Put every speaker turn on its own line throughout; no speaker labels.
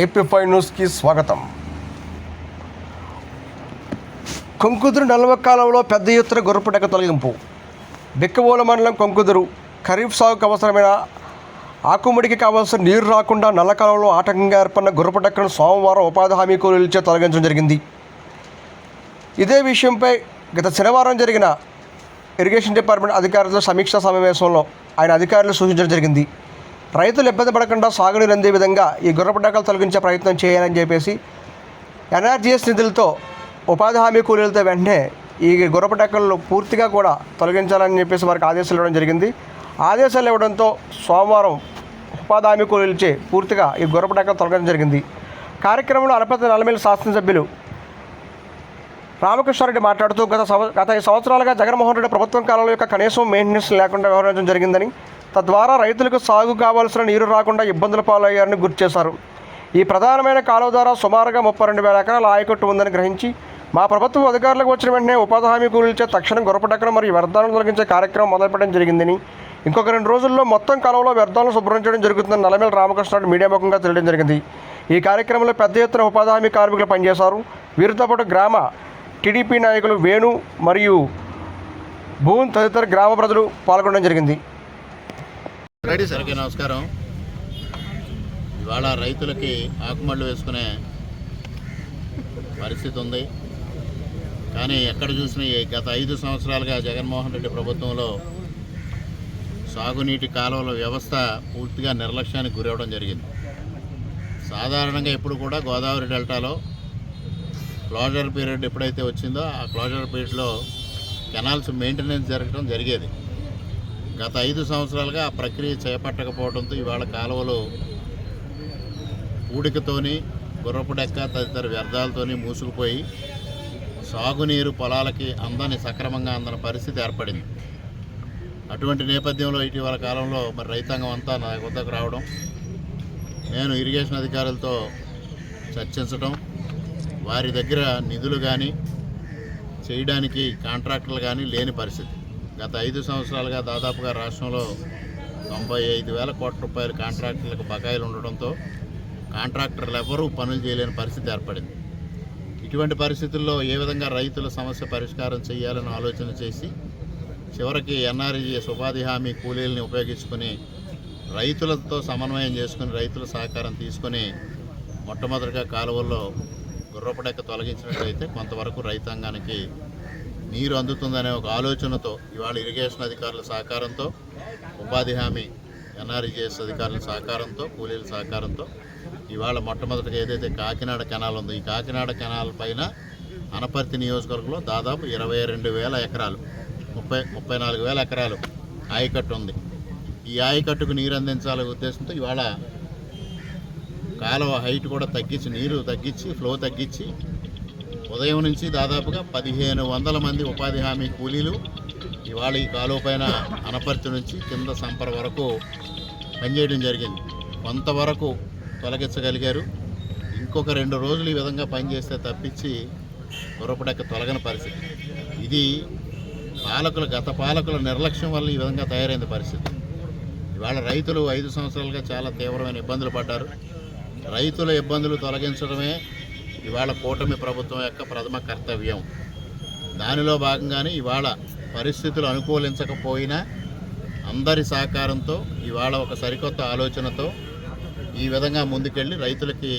AP five న్యూస్కి స్వాగతం. కొంకుదురు నలవ కాలంలో పెద్ద ఎత్తున గొర్రెపటక తొలగింపు. బిక్కవోల మండలం కొంకుదురు. ఖరీఫ్ సాగుకు అవసరమైన ఆకుముడికి కావాల్సిన నీరు రాకుండా నల్లకాలంలో ఆటంకంగా ఏర్పడిన గొర్రెపటక్కను సోమవారం ఉపాధి హామీ కూలీలచే తొలగించడం జరిగింది. ఇదే విషయంపై గత శనివారం జరిగిన ఇరిగేషన్ డిపార్ట్మెంట్ అధికారులతో సమీక్షా సమావేశంలో ఆయన అధికారులు సూచించడం జరిగింది. రైతులు ఇబ్బంది పడకుండా సాగునీరు అందే విధంగా ఈ గుర్రపటాకాలు తొలగించే ప్రయత్నం చేయాలని చెప్పేసి ఎన్ఆర్జీఎస్ నిధులతో ఉపాధి హామీ కూలీలతో వెంటనే ఈ గుర్రపటాకలు పూర్తిగా కూడా తొలగించాలని చెప్పేసి వారికి ఆదేశాలు ఇవ్వడం జరిగింది. ఆదేశాలు ఇవ్వడంతో సోమవారం ఉపాధి హామీ కూలీలచే పూర్తిగా ఈ గుర్రపటాకలు తొలగడం జరిగింది. కార్యక్రమంలో అనపతి నలమేలు శాసనసభ్యులు రామకృష్ణారెడ్డి మాట్లాడుతూ గత సంవ గత ఐదు సంవత్సరాలుగా జగన్మోహన్ రెడ్డి ప్రభుత్వం కాలంలో యొక్క కనీసం మెయింటెనెన్స్ లేకుండా వ్యవహరించడం జరిగిందని తద్వారా రైతులకు సాగు కావాల్సిన నీరు రాకుండా ఇబ్బందుల పాలయ్యారని గుర్తు చేశారు. ఈ ప్రధానమైన కాలువ ద్వారా సుమారుగా ముప్పై రెండు వేల ఎకరాల ఆయకట్టు ఉందని గ్రహించి మా ప్రభుత్వ అధికారులకు వచ్చిన వెంటనే ఉపాధి హామీ కూలీలచే తక్షణం గొరపటక్కడం మరియు వ్యర్థాలను తొలగించే కార్యక్రమం మొదలుపెట్టడం జరిగిందని ఇంకొక రెండు రోజుల్లో మొత్తం కాలంలో వ్యర్థాలను శుభ్రం చేయడం జరుగుతుందని నల్లమేల రామకృష్ణ మీడియా ముఖంగా తెలియడం జరిగింది. ఈ కార్యక్రమంలో పెద్ద ఎత్తున ఉపాధి హామీ కార్మికులు పనిచేశారు. వీరితో పాటు గ్రామ టీడీపీ నాయకులు వేణు మరియు భూన్ తదితర గ్రామ ప్రజలు పాల్గొనడం జరిగింది.
Ready sir. నమస్కారం. ఇవాళ రైతులకి ఆకుమళ్ళు వేసుకునే పరిస్థితి ఉంది. కానీ ఎక్కడ చూసినా గత ఐదు సంవత్సరాలుగా జగన్మోహన్ రెడ్డి ప్రభుత్వంలో సాగునీటి కాలువల వ్యవస్థ పూర్తిగా నిర్లక్ష్యానికి గురవడం జరిగింది. సాధారణంగా ఎప్పుడు కూడా గోదావరి డెల్టాలో క్లోజర్ పీరియడ్ ఎప్పుడైతే వచ్చిందో ఆ క్లోజర్ పీరియడ్లో కెనాల్స్ మెయింటెనెన్స్ జరగడం జరిగేది. గత ఐదు సంవత్సరాలుగా ఆ ప్రక్రియ చేపట్టకపోవడంతో ఇవాళ కాలువలు ఊడికతోని గుర్రపు డెక్క తదితర వ్యర్థాలతోని మూసుకుపోయి సాగునీరు పొలాలకి అందని సక్రమంగా అందని పరిస్థితి ఏర్పడింది. అటువంటి నేపథ్యంలో ఇటీవల కాలంలో మరి రైతాంగం అంతా నా వద్దకు రావడం నేను ఇరిగేషన్ అధికారులతో చర్చించడం వారి దగ్గర నిధులు కానీ చేయడానికి కాంట్రాక్టర్లు కానీ లేని పరిస్థితి. గత ఐదు సంవత్సరాలుగా దాదాపుగా రాష్ట్రంలో తొంభై ఐదు వేల కోట్ల రూపాయల కాంట్రాక్టర్లకు బకాయిలు ఉండడంతో కాంట్రాక్టర్లు ఎవరూ పనులు చేయలేని పరిస్థితి ఏర్పడింది. ఇటువంటి పరిస్థితుల్లో ఏ విధంగా రైతుల సమస్య పరిష్కారం చేయాలని ఆలోచన చేసి చివరికి ఎన్ఆర్జీఎస్ ఉపాధి హామీ కూలీలని ఉపయోగించుకొని రైతులతో సమన్వయం చేసుకుని రైతుల సహకారం తీసుకొని మొట్టమొదటిగా కాలువల్లో గుర్రపడెక్క తొలగించినట్లయితే కొంతవరకు రైతాంగానికి నీరు అందుతుందనే ఒక ఆలోచనతో ఇవాళ ఇరిగేషన్ అధికారుల సహకారంతో ఉపాధి హామీ ఎన్ఆర్జిఎస్ అధికారుల సహకారంతో కూలీల సహకారంతో ఇవాళ మొట్టమొదటిగా ఏదైతే కాకినాడ కెనాల్ ఉందో ఈ కాకినాడ కెనాల్ పైన అనపర్తి నియోజకవర్గంలో దాదాపు ఇరవై రెండు వేల ఎకరాలు ముప్పై ముప్పై నాలుగు వేల ఎకరాలు ఆయకట్టు ఉంది. ఈ ఆయకట్టుకు నీరు అందించాలనే ఉద్దేశంతో ఇవాళ కాలువ హైట్ కూడా తగ్గించి నీరు తగ్గించి ఫ్లో తగ్గించి ఉదయం నుంచి దాదాపుగా పదిహేను వందల మంది ఉపాధి హామీ కూలీలు ఇవాళ ఈ కాలువ పైన అనపర్తి నుంచి కింద సంపర వరకు పనిచేయడం జరిగింది. కొంతవరకు తొలగించగలిగారు. ఇంకొక రెండు రోజులు ఈ విధంగా పనిచేస్తే తప్పించి గుర్రపడెక్క తొలగని పరిస్థితి. ఇది పాలకుల గత పాలకుల నిర్లక్ష్యం వల్ల ఈ విధంగా తయారైన పరిస్థితి. ఇవాళ రైతులు ఐదు సంవత్సరాలుగా చాలా తీవ్రమైన ఇబ్బందులు పడ్డారు. రైతుల ఇబ్బందులు తొలగించడమే ఇవాళ కూటమి ప్రభుత్వం యొక్క ప్రథమ కర్తవ్యం. దానిలో భాగంగానే ఇవాళ పరిస్థితులు అనుకూలించకపోయినా అందరి సహకారంతో ఇవాళ ఒక సరికొత్త ఆలోచనతో ఈ విధంగా ముందుకెళ్ళి రైతులకి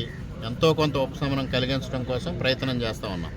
ఎంతో కొంత ఉపశమనం కలిగించడం కోసం ప్రయత్నం చేస్తూ ఉన్నాం.